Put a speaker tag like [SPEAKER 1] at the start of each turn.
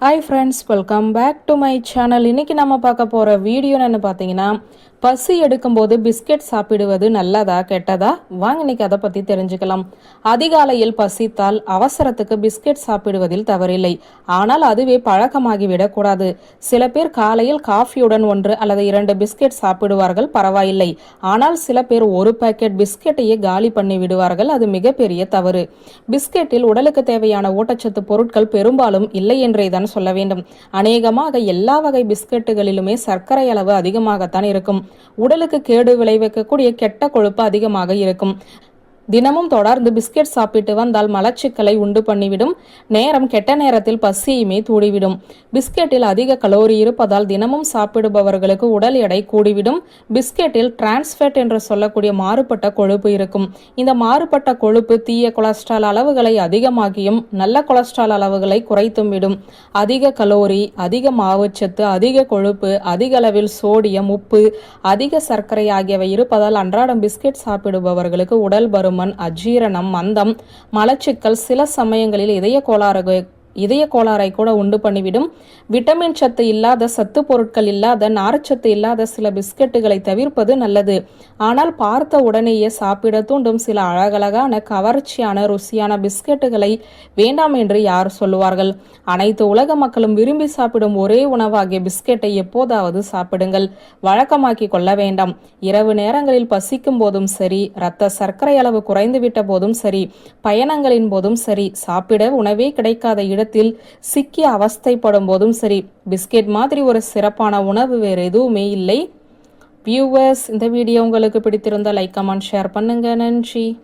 [SPEAKER 1] Hi friends welcome back to my channel இன்றைக்கி நம்ம பார்க்க போகிற வீடியோன்னு பார்த்தீங்கன்னா பசி எடுக்கும்போது பிஸ்கெட் சாப்பிடுவது நல்லதா கெட்டதா? வாங்க இன்னைக்கு அதை பற்றி தெரிஞ்சுக்கலாம். அதிகாலையில் பசித்தால் அவசரத்துக்கு பிஸ்கெட் சாப்பிடுவதில் தவறில்லை. ஆனால் அதுவே பழக்கமாகிவிடக்கூடாது சில பேர் காலையில் காஃபியுடன் ஒன்று அல்லது இரண்டு பிஸ்கெட் சாப்பிடுவார்கள் பரவாயில்லை. ஆனால் சில பேர் ஒரு பேக்கெட் பிஸ்கெட்டையே காலி பண்ணி விடுவார்கள் அது மிகப்பெரிய தவறு. பிஸ்கெட்டில் உடலுக்கு தேவையான ஊட்டச்சத்து பொருட்கள் பெரும்பாலும் இல்லை என்றே தான் சொல்ல வேண்டும். அநேகமாக எல்லா வகை பிஸ்கெட்டுகளிலுமே சர்க்கரை அளவு அதிகமாகத்தான் இருக்கும். உடலுக்கு கேடு விளைவிக்கக்கூடிய கெட்ட கொழுப்பு அதிகமாக இருக்கும். தினமும் தொடர்ந்து பிஸ்கெட் சாப்பிட்டு வந்தால் மலச்சிக்கலை உண்டு பண்ணிவிடும். நேரம் கெட்ட நேரத்தில் பசியுமே தூடிவிடும். பிஸ்கெட்டில் அதிக கலோரி இருப்பதால் தினமும் சாப்பிடுபவர்களுக்கு உடல் எடை கூடிவிடும். பிஸ்கெட்டில் டிரான்ஸ்ஃபேட் என்று சொல்லக்கூடிய மாறுபட்ட கொழுப்பு இருக்கும். இந்த மாறுபட்ட கொழுப்பு தீய கொலஸ்ட்ரால் அளவுகளை அதிகமாகியும் நல்ல கொலஸ்ட்ரால் அளவுகளை குறைத்தும் விடும். அதிக கலோரி அதிக மாவுச்சத்து அதிக கொழுப்பு அதிக அளவில் சோடியம் உப்பு அதிக சர்க்கரை ஆகியவை இருப்பதால் அன்றாடம் பிஸ்கெட் சாப்பிடுபவர்களுக்கு உடல் வரும். பருமன் அஜீரணம் மந்தம் மலச்சிக்கல் சில சமயங்களில் இதய கோளாறு இதய கோளாறை கூட உண்டு பண்ணிவிடும். விட்டமின் சத்து இல்லாத சத்து பொருட்கள் இல்லாத நார்ச்சத்து இல்லாத சில பிஸ்கெட்டுகளை தவிர்ப்பது நல்லது. ஆனால் பார்த்த உடனேயே சாப்பிட தூண்டும் சில அழகழகான கவர்ச்சியான ருசியான பிஸ்கெட்டுகளை வேண்டாம் என்று யார் சொல்லுவார்கள்? அனைத்து உலக மக்களும் விரும்பி சாப்பிடும் ஒரே உணவாகிய பிஸ்கெட்டை எப்போதாவது சாப்பிடுங்கள். வழக்கமாக்கி கொள்ள வேண்டாம். இரவு நேரங்களில் பசிக்கும் போதும் சரி இரத்த சர்க்கரை அளவு குறைந்துவிட்ட போதும் சரி பயணங்களின் போதும் சரி சாப்பிட உணவே கிடைக்காத இடத்தில் சிக்கி அவஸ்தைப்படும் போதும் சரி பிஸ்கெட் மாதிரி ஒரு சிறப்பான உணவு வேறு எதுவுமே இல்லை. வியூவர்ஸ் இந்த வீடியோ உங்களுக்கு பிடித்திருந்தால் லைக் கமெண்ட் ஷேர் பண்ணுங்க. நன்றி.